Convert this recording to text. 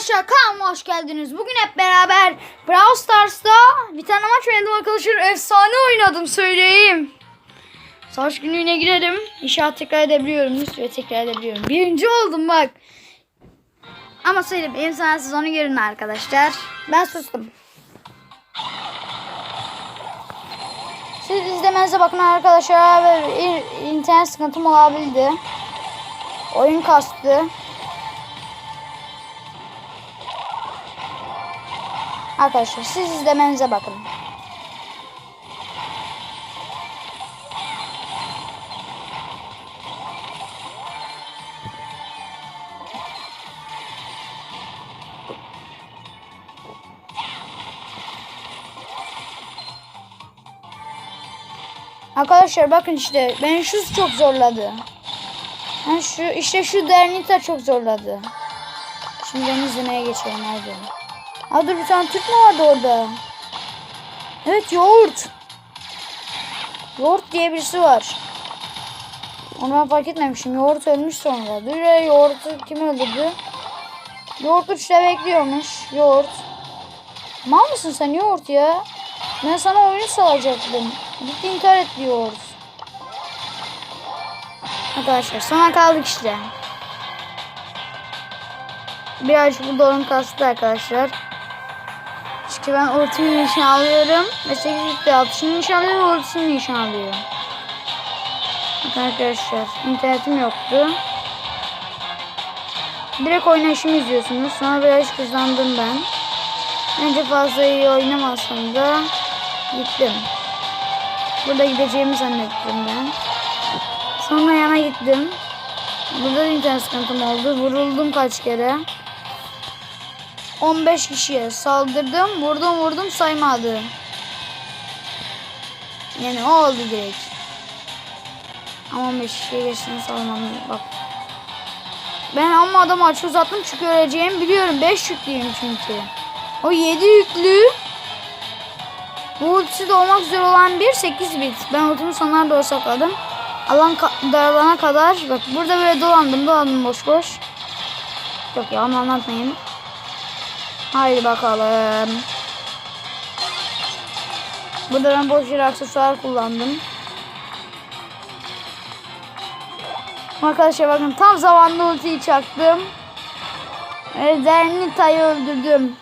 arkadaşlar kanalıma hoş geldiniz. Bugün hep beraber Brawl Stars'ta bir tane maç oynadım arkadaşlar. Efsane oynadım söyleyeyim. Savaş günlüğüne girelim. İnşallah tekrar edebiliyorum. Lütfen tekrar edebiliyorum. Birinci oldum bak. Ama söyleyeyim benim sana sezonu görün arkadaşlar. Ben sustum. Siz izlemenize bakın arkadaşlar. İnternet sıkıntım olabildi. Oyun kastı. Arkadaşlar siz izlemenize bakın. Arkadaşlar bakın işte beni şu çok zorladı. Ha şu işte şu Dernita çok zorladı. Şimdi ben izlemeye geçelim hadi. Aa dur bir tane Türk mü vardı orada? Evet yoğurt. Yoğurt diye birisi var. Onu ben fark etmemişim. Yoğurt ölmüş sonra. Dur ya yoğurtu kim öldürdü? Yoğurt işte bekliyormuş. Yoğurt. Mal mısın sen yoğurt ya? Ben sana oyunu salacaktım. Gitti intihar etti yoğurt. Arkadaşlar sona kaldık işte. Biraz burada oyun kastı arkadaşlar. Çünkü ben ultimi nişan alıyorum. Ve 8 bitti atışını nişan alıyorum. Ultisini nişan alıyorum. Bakın arkadaşlar internetim yoktu. Direkt oynayışımı izliyorsunuz. Sonra biraz hızlandım ben. Önce fazla iyi oynamasam da gittim. Burada gideceğimi zannettim ben. Sonra yana gittim. Burada da internet sıkıntım oldu. Vuruldum kaç kere. 15 kişiye saldırdım. Vurdum vurdum saymadı. Yani o oldu direkt. Ama 15 kişiye geçtiğini salmam. Bak. Ben ama adamı aç uzattım çünkü öleceğimi biliyorum. 5 yüklüyüm çünkü. O 7 yüklü. Bu ultisi de olmak üzere olan bir 8 bit. Ben ultimi sonlara doğru sakladım. Alan ka- daralana kadar bak burada böyle dolandım dolandım boş boş. Yok ya onu anlatmayayım. Haydi bakalım. Burada ben boş yere aksesuar kullandım. Arkadaşlar bakın tam zamanında ultiyi çaktım. Zernita'yı öldürdüm.